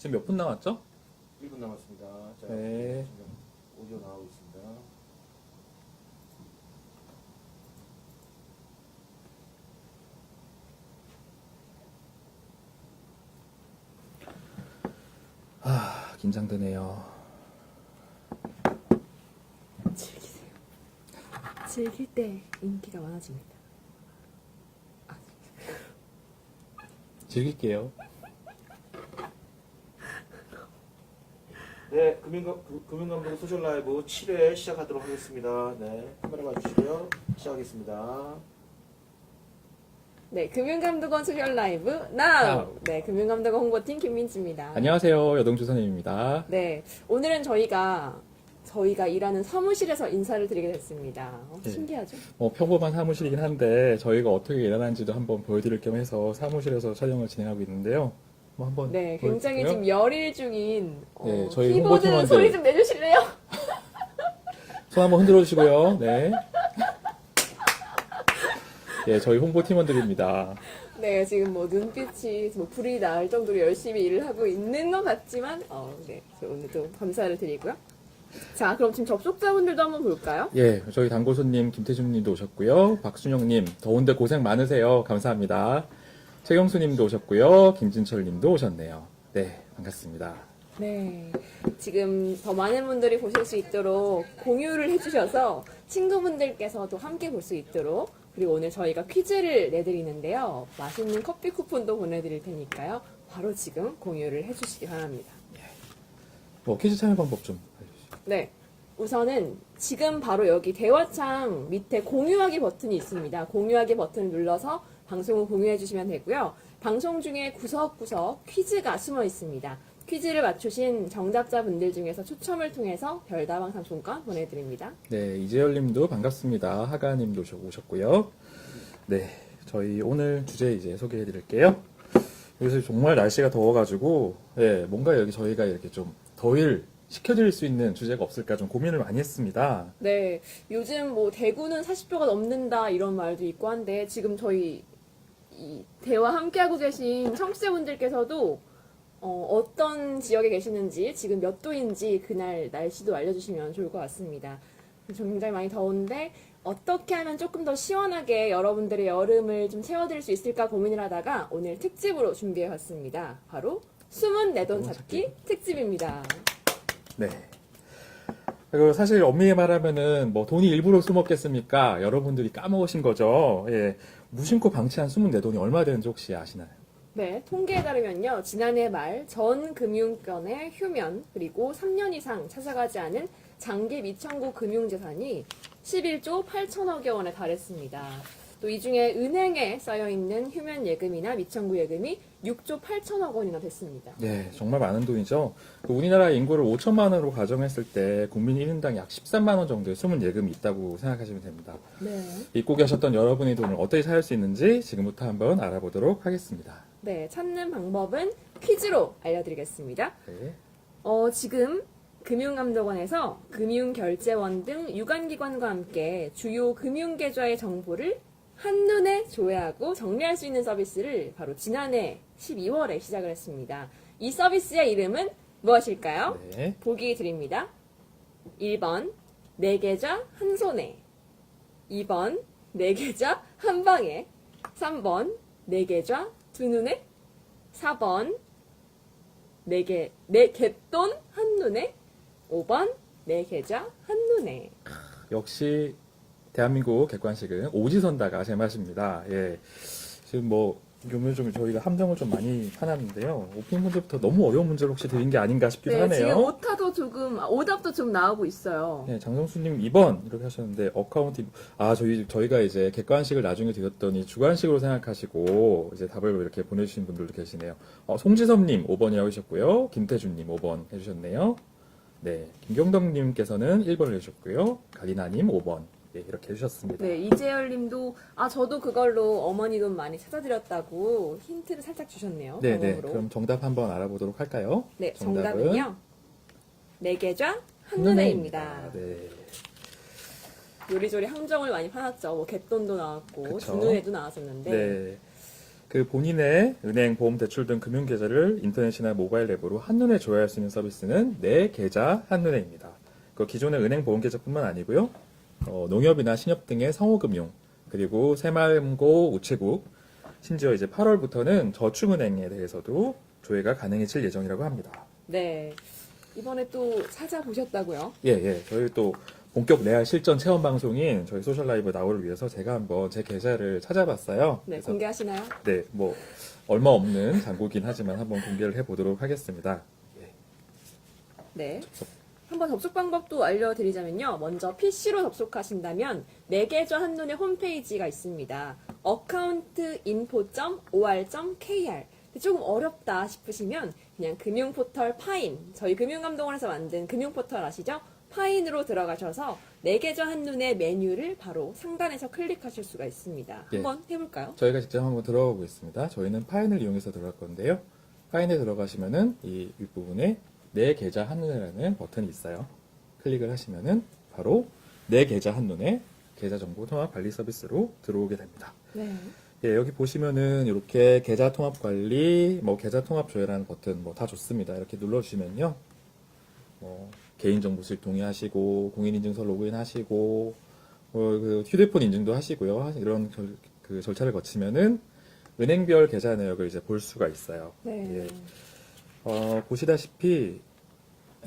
지금 몇 분 남았죠? 1분 남았습니다. 자, 네. 지금 오디오 나오고 있습니다. 아, 긴장되네요. 즐기세요. 즐길 때 인기가 많아집니다. 즐길게요. 네, 금융감, 그- 금융감독 소셜 라이브 7회 시작하도록 하겠습니다. 네, 카메라 봐주시고요. 시작하겠습니다. 네, 금융감독원 소셜 라이브 now. now. 네, 금융감독원 홍보팀 김민지입니다. 안녕하세요. 여동주 선생님입니다. 네, 오늘은 저희가 저희가 일하는 사무실에서 인사를 드리게 됐습니다. 어, 네. 신기하죠? 뭐 평범한 사무실이긴 한데 저희가 어떻게 일하는지도 한번 보여드릴 겸 해서 사무실에서 촬영을 진행하고 있는데요. 뭐 한번 네, 굉장히 보여드릴까요? 지금 열일 중인 어, 네, 저희 키보드 홍보팀원들. 소리 좀 내주실래요? 손 한번 흔들어 주시고요. 네. 예, 저희 홍보 팀원들입니다. 네, 지금 뭐 눈빛이 뭐 불이 날 정도로 열심히 일을 하고 있는 것 같지만, 어, 네, 오늘도 감사를 드리고요. 자, 그럼 지금 접속자분들도 한번 볼까요? 예, 저희 단고소님 김태준님도 오셨고요. 박순영님 더운데 고생 많으세요. 감사합니다. 최경수 님도 오셨고요. 김진철 님도 오셨네요. 네, 반갑습니다. 네. 지금 더 많은 분들이 보실 수 있도록 공유를 해주셔서 친구분들께서도 함께 볼 수 있도록 그리고 오늘 저희가 퀴즈를 내드리는데요. 맛있는 커피 쿠폰도 보내드릴 테니까요. 바로 지금 공유를 해주시기 바랍니다. 뭐 퀴즈 참여 방법 좀 알려주시죠. 네. 우선은 지금 바로 여기 대화창 밑에 공유하기 버튼이 있습니다. 공유하기 버튼을 눌러서 방송을 공유해 주시면 되고요. 방송 중에 구석구석 퀴즈가 숨어 있습니다. 퀴즈를 맞추신 정답자분들 중에서 추첨을 통해서 별다방 상품권 보내드립니다. 네, 이재열님도 반갑습니다. 하가님도 오셨- 오셨고요. 네, 저희 오늘 주제 이제 소개해드릴게요. 요새 정말 날씨가 더워가지고, 예, 뭔가 여기 저희가 이렇게 좀 더위를 식혀드릴 수 있는 주제가 없을까 좀 고민을 많이 했습니다. 네, 요즘 뭐 대구는 40도가 넘는다 이런 말도 있고 한데 지금 저희 이 대화 함께하고 계신 청취자분들께서도 어, 떤 지역에 계시는지 지금 몇 도인지 그날 날씨도 알려주시면 좋을 것 같습니다. 굉장히 많이 더운데 어떻게 하면 조금 더 시원하게 여러분들의 여름을 좀 채워드릴 수 있을까 고민을 하다가 오늘 특집으로 준비해봤습니다. 바로 숨은 내 돈 찾기 특집입니다. 네. 그리고 사실 엄밀히 말하면은 뭐 돈이 일부러 숨었겠습니까? 여러분들이 까먹으신 거죠. 예. 무심코 방치한 숨은 내 돈이 얼마 되는지 혹시 아시나요? 네, 통계에 따르면요, 지난해 말 전 금융권의 휴면, 그리고 3년 이상 찾아가지 않은 장기 미청구 금융재산이 11조 8천억여 원에 달했습니다. 또 이 중에 은행에 쌓여 있는 휴면 예금이나 미청구 예금이 6조 8천억 원이나 됐습니다. 네, 정말 많은 돈이죠. 그 우리나라 인구를 5천만 원으로 가정했을 때 국민 1인당 약 13만 원 정도의 숨은 예금이 있다고 생각하시면 됩니다. 네. 잊고 계셨던 여러분의 돈을 어떻게 찾을 수 있는지 지금부터 한번 알아보도록 하겠습니다. 네, 찾는 방법은 퀴즈로 알려드리겠습니다. 네. 어, 지금 금융감독원에서 금융결제원 등 유관기관과 함께 주요 금융계좌의 정보를 한눈에 조회하고 정리할 수 있는 서비스를 바로 지난해 12월에 시작을 했습니다. 이 서비스의 이름은 무엇일까요? 네. 보기 드립니다. 1번, 내 계좌 한 손에. 2번, 내 계좌 한 방에. 3번, 내 계좌 두 눈에. 4번, 내 개, 내 갯돈 한 눈에. 5번, 내 계좌 한 눈에. 역시 대한민국 객관식은 오지선다가 제 맛입니다. 예. 지금 뭐 요즘 좀 저희가 함정을 좀 많이 파놨는데요. 오픈 문제부터 너무 어려운 문제를 혹시 드린 게 아닌가 싶기도 네, 하네요. 지금 오타도 조금, 아, 오답도 좀 나오고 있어요. 네, 장성수님 2번 이렇게 하셨는데 어카운트 아 저희 저희가 이제 객관식을 나중에 드렸더니 주관식으로 생각하시고 이제 답을 이렇게 보내주신 분들도 계시네요. 어, 송지섭님 5번이라고 하셨고요, 김태준님 5번 해주셨네요. 네, 김경덕님께서는 1번을 해주셨고요, 가리나님 5번 네, 이렇게 해주셨습니다. 네, 이재열 님도, 아, 저도 그걸로 어머니 돈 많이 찾아드렸다고 힌트를 살짝 주셨네요. 네, 네. 그럼 정답 한번 알아보도록 할까요? 네, 정답은 정답은요. 내 계좌 한눈에입니다. 네. 요리조리 함정을 많이 파놨죠. 뭐 갯돈도 나왔고 그쵸. 준우에도 나왔었는데. 네. 그 본인의 은행, 보험, 대출 등 금융 계좌를 인터넷이나 모바일 앱으로 한눈에 조회할 수 있는 서비스는 내 계좌 한눈에입니다. 그 기존의 은행 보험 계좌뿐만 아니고요. 어, 농협이나 신협 등의 상호금융, 그리고 새마을고 우체국, 심지어 이제 8월부터는 저축은행에 대해서도 조회가 가능해질 예정이라고 합니다. 네. 이번에 또 찾아보셨다고요? 예, 예. 저희 또 본격 레알 실전 체험 방송인 저희 소셜 라이브 나오를 위해서 제가 한번 제 계좌를 찾아봤어요. 네, 그래서 공개하시나요? 네, 뭐 얼마 없는 잔고긴 하지만 한번 공개를 해보도록 하겠습니다. 네. 한번 접속 방법도 알려드리자면요. 먼저 PC로 접속하신다면 내 계좌 한눈에 홈페이지가 있습니다. accountinfo.or.kr 조금 어렵다 싶으시면 그냥 금융포털 파인, 저희 금융감독원에서 만든 금융포털 아시죠? 파인으로 들어가셔서 내 계좌 한눈에 메뉴를 바로 상단에서 클릭하실 수가 있습니다. 예. 한번 해볼까요? 저희가 직접 한번 들어가 보겠습니다. 저희는 파인을 이용해서 들어갈 건데요. 파인에 들어가시면은 이 윗부분에 내 계좌 한눈에라는 버튼이 있어요. 클릭을 하시면은 바로 내 계좌 한눈에 계좌 정보 통합 관리 서비스로 들어오게 됩니다. 네. 예, 여기 보시면은 이렇게 계좌 통합 관리, 뭐 계좌 통합 조회라는 버튼 뭐 다 좋습니다. 이렇게 눌러주시면요. 뭐 개인정보 수집 동의하시고 공인인증서 로그인하시고 뭐, 그 휴대폰 인증도 하시고요. 이런 절, 그 절차를 거치면은 은행별 계좌 내역을 이제 볼 수가 있어요. 네. 예. 어, 보시다시피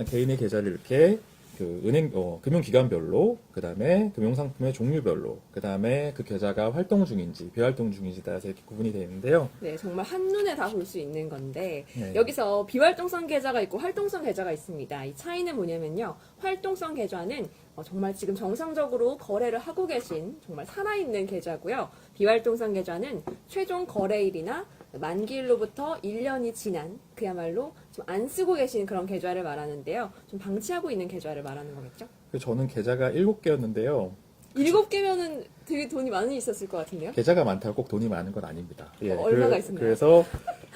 개인의 계좌를 이렇게 그 은행 어, 금융기관별로 그 다음에 금융상품의 종류별로 그 다음에 그 계좌가 활동 중인지 비활동 중인지 따라서 이렇게 구분이 되어 있는데요. 네, 정말 한눈에 다 볼 수 있는 건데 네. 여기서 비활동성 계좌가 있고 활동성 계좌가 있습니다. 이 차이는 뭐냐면요. 활동성 계좌는 어, 정말 지금 정상적으로 거래를 하고 계신 정말 살아있는 계좌고요. 비활동성 계좌는 최종 거래일이나 만기일로부터 1년이 지난 그야말로 좀 안 쓰고 계신 그런 계좌를 말하는데요. 좀 방치하고 있는 계좌를 말하는 거겠죠? 그래서 저는 계좌가 7개였는데요. 일곱 개면은 되게 돈이 많이 있었을 것 같은데요? 계좌가 많다고 꼭 돈이 많은 건 아닙니다. 예, 어, 얼마가 있었나요? 그래서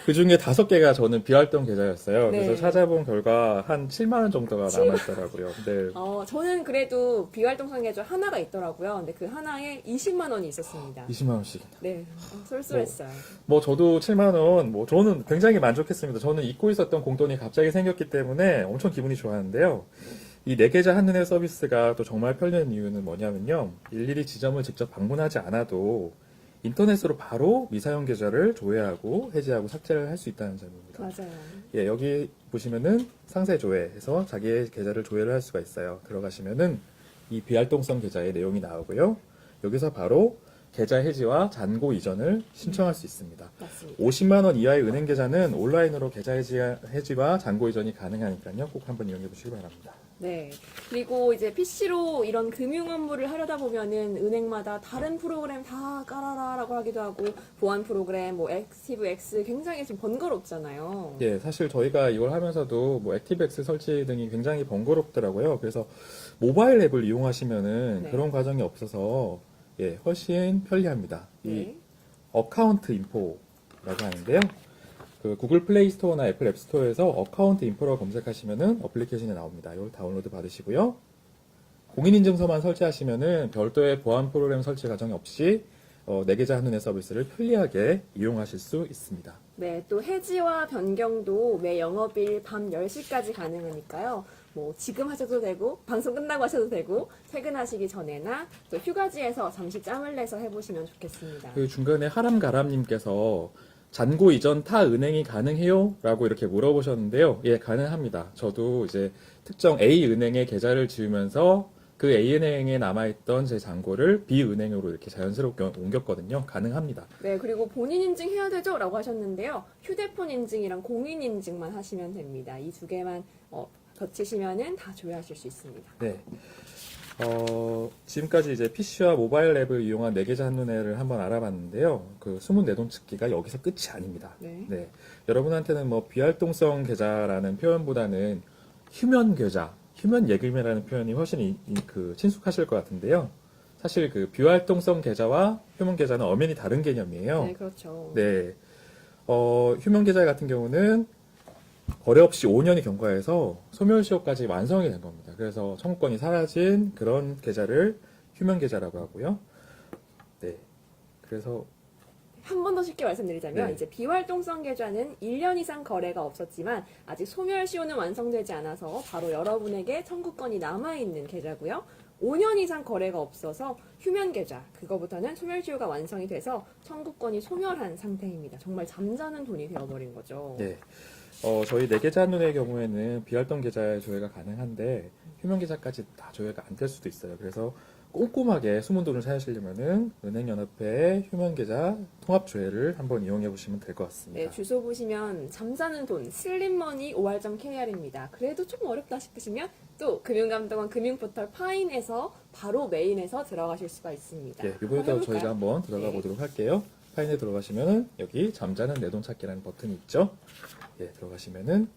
그 중에 다섯 개가 저는 비활동 계좌였어요. 네. 그래서 찾아본 결과 한 7만 원 정도가 남아 있더라고요. 네. 어, 저는 그래도 비활동성 계좌 하나가 있더라고요. 근데 그 하나에 20만 원이 있었습니다. 20만 원씩. 네, 어, 쏠쏠했어요. 뭐 저도 7만 원, 뭐 저는 굉장히 만족했습니다. 저는 잊고 있었던 공돈이 갑자기 생겼기 때문에 엄청 기분이 좋았는데요. 이내 계좌 한눈에 서비스가 또 정말 편리한 이유는 뭐냐면요. 일일이 지점을 직접 방문하지 않아도 인터넷으로 바로 미사용 계좌를 조회하고 해지하고 삭제를 할 수 있다는 점입니다. 맞아요. 예, 여기 보시면은 상세 조회해서 자기의 계좌를 조회를 할 수가 있어요. 들어가시면은 이 비활동성 계좌의 내용이 나오고요. 여기서 바로 계좌 해지와 잔고 이전을 신청할 수 있습니다. 맞습니다. 50만 원 이하의 은행 계좌는 온라인으로 계좌 해지, 해지와 잔고 이전이 가능하니까요. 꼭 한번 이용해 보시기 바랍니다. 네. 그리고 이제 PC로 이런 금융 업무를 하려다 보면은 은행마다 다른 프로그램 다 깔아라라고 하기도 하고 보안 프로그램, 뭐 액티브 X 굉장히 좀 번거롭잖아요. 예, 사실 저희가 이걸 하면서도 뭐 액티브엑스 설치 등이 굉장히 번거롭더라고요. 그래서 모바일 앱을 이용하시면은 네. 그런 과정이 없어서 예, 훨씬 편리합니다. 이 네. 어카운트 인포라고 하는데요. 그 구글 플레이 스토어나 애플 앱 스토어에서 어카운트 인포라고 검색하시면은 어플리케이션이 나옵니다. 이걸 다운로드 받으시고요. 공인인증서만 설치하시면은 별도의 보안 프로그램 설치 과정이 없이 어, 내 계좌 한눈에 서비스를 편리하게 이용하실 수 있습니다. 네, 또 해지와 변경도 매 영업일 밤 10시까지 가능하니까요. 뭐 지금 하셔도 되고 방송 끝나고 하셔도 되고 퇴근하시기 전에나 또 휴가지에서 잠시 짬을 내서 해보시면 좋겠습니다. 그 중간에 하람가람님께서 잔고 이전 타 은행이 가능해요? 라고 이렇게 물어보셨는데요. 예, 가능합니다. 저도 이제 특정 A 은행에 계좌를 지으면서 그 A 은행에 남아있던 제 잔고를 B 은행으로 이렇게 자연스럽게 옮겼거든요. 가능합니다. 네, 그리고 본인 인증 해야 되죠? 라고 하셨는데요. 휴대폰 인증이랑 공인 인증만 하시면 됩니다. 이 두 개만 어, 거치시면은 다 조회하실 수 있습니다. 네. 어, 지금까지 이제 PC와 모바일 앱을 이용한 내 계좌 한눈에를 한번 알아봤는데요. 그 숨은 내돈 찾기가 여기서 끝이 아닙니다. 네. 여러분한테는 뭐 비활동성 계좌라는 표현보다는 휴면 계좌, 휴면 예금이라는 표현이 훨씬 이- 이- 그 친숙하실 것 같은데요. 사실 그 비활동성 계좌와 휴면 계좌는 엄연히 다른 개념이에요. 네, 그렇죠. 네. 어, 휴면 계좌 같은 경우는 거래 없이 5년이 경과해서 소멸시효까지 완성이 된 겁니다. 그래서 청구권이 사라진 그런 계좌를 휴면 계좌라고 하고요. 네. 그래서 한 번 더 쉽게 말씀드리자면 네. 이제 비활동성 계좌는 1년 이상 거래가 없었지만 아직 소멸시효는 완성되지 않아서 바로 여러분에게 청구권이 남아 있는 계좌고요. 5년 이상 거래가 없어서 휴면 계좌 그거부터는 소멸시효가 완성이 돼서 청구권이 소멸한 상태입니다. 정말 잠자는 돈이 되어버린 거죠. 네. 어, 저희 네 계좌 한눈의 경우에는 비활동 계좌에 조회가 가능한데 휴면 계좌까지 다 조회가 안 될 수도 있어요. 그래서 꼼꼼하게 숨은 돈을 찾으시려면은 은행연합회 휴면 계좌 통합 조회를 한번 이용해 보시면 될 것 같습니다. 네, 주소 보시면 잠자는 돈 슬림머니 5할.kr입니다. 그래도 좀 어렵다 싶으시면 또 금융감독원 금융포털 파인에서 바로 메인에서 들어가실 수가 있습니다. 예, 한번 이번에도? 저희가 한번 들어가 네. 보도록 할게요. 파인에 들어가시면은 여기 잠자는 내 돈 찾기라는 버튼이 있죠. 예, 들어가시면은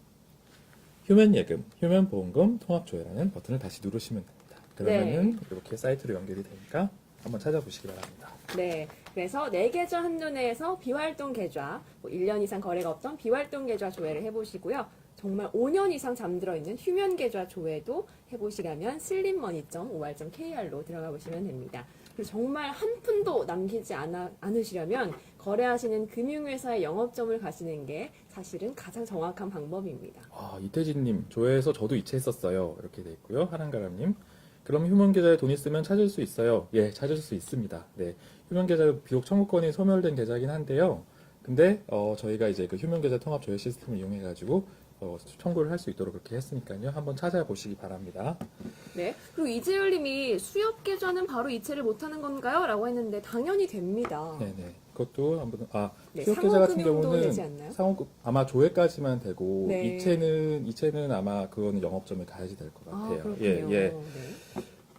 휴면 예금, 휴면 보험금 통합 조회라는 버튼을 다시 누르시면 됩니다. 그러면은 이렇게 사이트로 연결이 되니까 한번 찾아보시기 바랍니다. 네, 그래서 내 계좌 한눈에서 비활동 계좌, 뭐 1년 이상 거래가 없던 비활동 계좌 조회를 해보시고요. 정말 5년 이상 잠들어 있는 휴면 계좌 조회도 해보시려면 슬림머니.5r.kr로 들어가 보시면 됩니다. 그리고 정말 한 푼도 남기지 않아, 않으시려면 거래하시는 금융회사의 영업점을 가시는 게 사실은 가장 정확한 방법입니다. 아, 이태진님, 조회에서 저도 이체했었어요. 이렇게 돼 있고요. 하란가람님. 그럼 휴면 계좌에 돈 있으면 찾을 수 있어요. 예, 찾을 수 있습니다. 네. 휴면 계좌 비록 청구권이 소멸된 계좌긴 한데요. 근데, 어, 저희가 이제 그 휴면 계좌 통합 조회 시스템을 이용해 가지고, 어, 청구를 할 수 있도록 그렇게 했으니까요. 한번 찾아보시기 바랍니다. 네. 그리고 이재열 님이 수협 계좌는 바로 이체를 못하는 건가요? 라고 했는데 당연히 됩니다. 네네. 그것도 한번, 아, 네, 계좌 같은 상호금융도 되지 경우는 않나요? 상호, 아마 조회까지만 되고, 네. 이체는, 이체는 아마 그거는 영업점에 가야지 될 것 아, 같아요. 그렇군요. 예, 예. 네.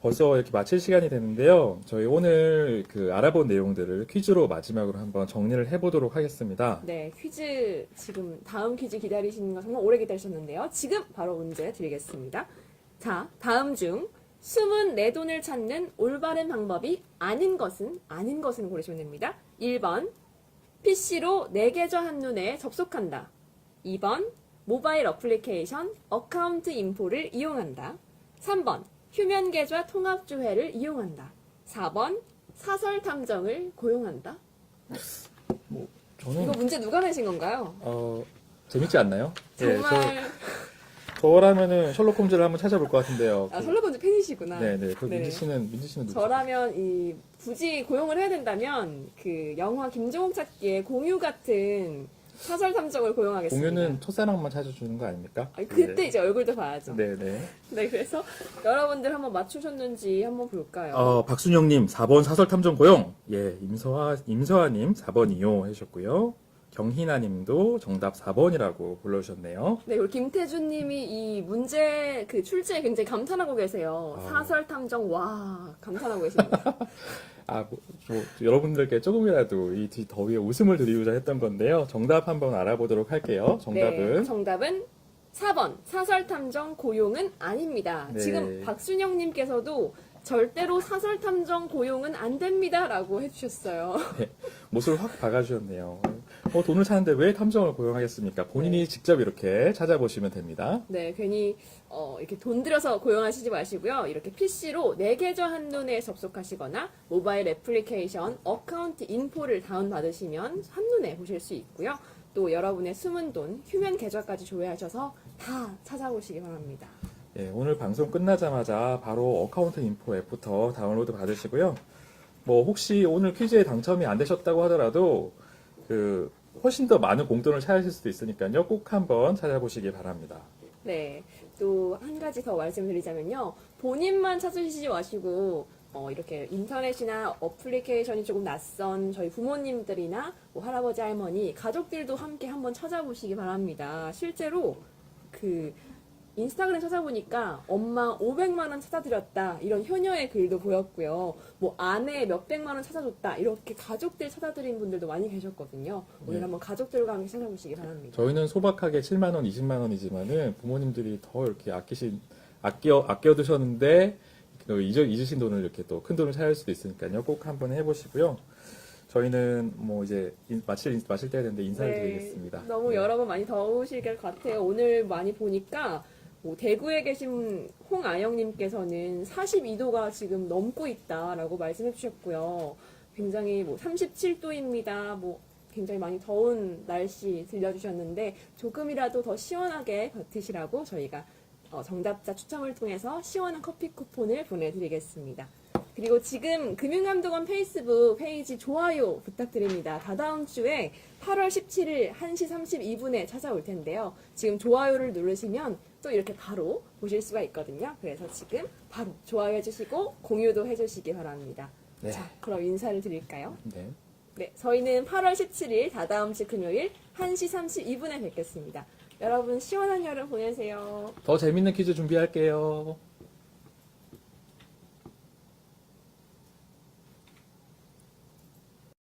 벌써 이렇게 마칠 시간이 됐는데요. 저희 오늘 그 알아본 내용들을 퀴즈로 마지막으로 한번 정리를 해보도록 하겠습니다. 네, 퀴즈 지금 다음 퀴즈 기다리시는 거 정말 오래 기다리셨는데요. 지금 바로 문제 드리겠습니다. 자, 다음 중 숨은 내 돈을 찾는 올바른 방법이 아닌 것은 아닌 것은 고르시면 됩니다. 1번 PC로 내 계좌 한눈에 접속한다. 2번 모바일 어플리케이션 어카운트 인포를 이용한다. 3번 휴면 계좌 통합 조회를 이용한다. 4번 사설 탐정을 고용한다. 저는 이거 문제 누가 내신 건가요? 어 재밌지 않나요? 예, 정말 저 저라면은 셜록 홈즈를 한번 찾아볼 것 같은데요. 아 설레번즈 팬이시구나. 네네. 그 네. 민지 씨는 민지 씨는 누구죠? 저라면 이 굳이 고용을 해야 된다면 그 영화 김종욱 찾기의 공유 같은 사설 탐정을 고용하겠습니다. 공유는 첫사랑만 찾아주는 거 아닙니까? 아니, 그때 예. 이제 얼굴도 봐야죠. 네. 네 네. 그래서 여러분들 한번 맞추셨는지 한번 볼까요? 어, 박순영님 4번 사설 탐정 고용. 예, 임서아 임서아님 4번 이용 해주셨고요. 경희나님도 정답 4번이라고 불러주셨네요. 네, 그리고 김태준님이 이 문제 그 출제에 굉장히 감탄하고 계세요. 아. 사설 탐정 와 감탄하고 계십니다. 아, 뭐, 뭐, 여러분들께 조금이라도 이 뒤- 더위에 웃음을 드리고자 했던 건데요. 정답 한번 알아보도록 할게요. 정답은 네, 정답은 4번 사설 탐정 고용은 아닙니다. 네. 지금 박순영님께서도 절대로 사설 탐정 고용은 안 됩니다라고 해주셨어요. 못을 확 박아주셨네요. 어, 돈을 찾는데 왜 탐정을 고용하겠습니까? 본인이 네. 직접 이렇게 찾아보시면 됩니다. 네, 괜히 어, 이렇게 돈 들여서 고용하시지 마시고요. 이렇게 PC로 내 계좌 한눈에 접속하시거나 모바일 애플리케이션 어카운트 인포를 다운받으시면 한눈에 보실 수 있고요. 또 여러분의 숨은 돈, 휴면 계좌까지 조회하셔서 다 찾아보시기 바랍니다. 예, 오늘 방송 끝나자마자 바로 어카운트 인포 앱부터 다운로드 받으시고요. 뭐 혹시 오늘 퀴즈에 당첨이 안 되셨다고 하더라도 그 훨씬 더 많은 공돈을 찾으실 수도 있으니까요. 꼭 한번 찾아보시기 바랍니다. 네. 또 한 가지 더 말씀드리자면요. 본인만 찾으시지 마시고 어, 이렇게 인터넷이나 어플리케이션이 조금 낯선 저희 부모님들이나 뭐 할아버지 할머니 가족들도 함께 한번 찾아보시기 바랍니다. 실제로 그 인스타그램 찾아보니까 엄마 500만 원 찾아드렸다 이런 효녀의 글도 보였고요. 뭐 아내 몇백만 원 찾아줬다 이렇게 가족들 찾아드린 분들도 많이 계셨거든요. 오늘 네. 한번 가족들과 함께 찾아보시기 바랍니다. 저희는 소박하게 7만 원, 20만 원이지만은 부모님들이 더 이렇게 아끼신 아껴 아껴 두셨는데 그 잊어, 잊으신 돈을 이렇게 또 큰 돈을 찾을 수도 있으니까요. 꼭 한번 해보시고요. 저희는 뭐 이제 인- 마칠 마칠 때가 됐는데 인사를 드리겠습니다. 너무 네. 여러 번 많이 더우실 것 같아요. 오늘 많이 보니까 뭐 대구에 계신 홍아영님께서는 42도가 지금 넘고 있다라고 말씀해 주셨고요. 굉장히 뭐 37도입니다. 뭐 굉장히 많이 더운 날씨 들려주셨는데 조금이라도 더 시원하게 버티시라고 저희가 어, 정답자 추첨을 통해서 시원한 커피 쿠폰을 보내드리겠습니다. 그리고 지금 금융감독원 페이스북 페이지 좋아요 부탁드립니다. 다다음 주에 8월 17일 1시 32분에 찾아올 텐데요. 지금 좋아요를 누르시면 또 이렇게 바로 보실 수가 있거든요. 그래서 지금 바로 좋아요 해 주시고 공유도 해 주시기 바랍니다. 네. 자, 그럼 인사를 드릴까요? 네. 네, 저희는 8월 17일 다다음 주 금요일 1시 32분에 뵙겠습니다. 여러분 시원한 여름 보내세요. 더 재밌는 퀴즈 준비할게요.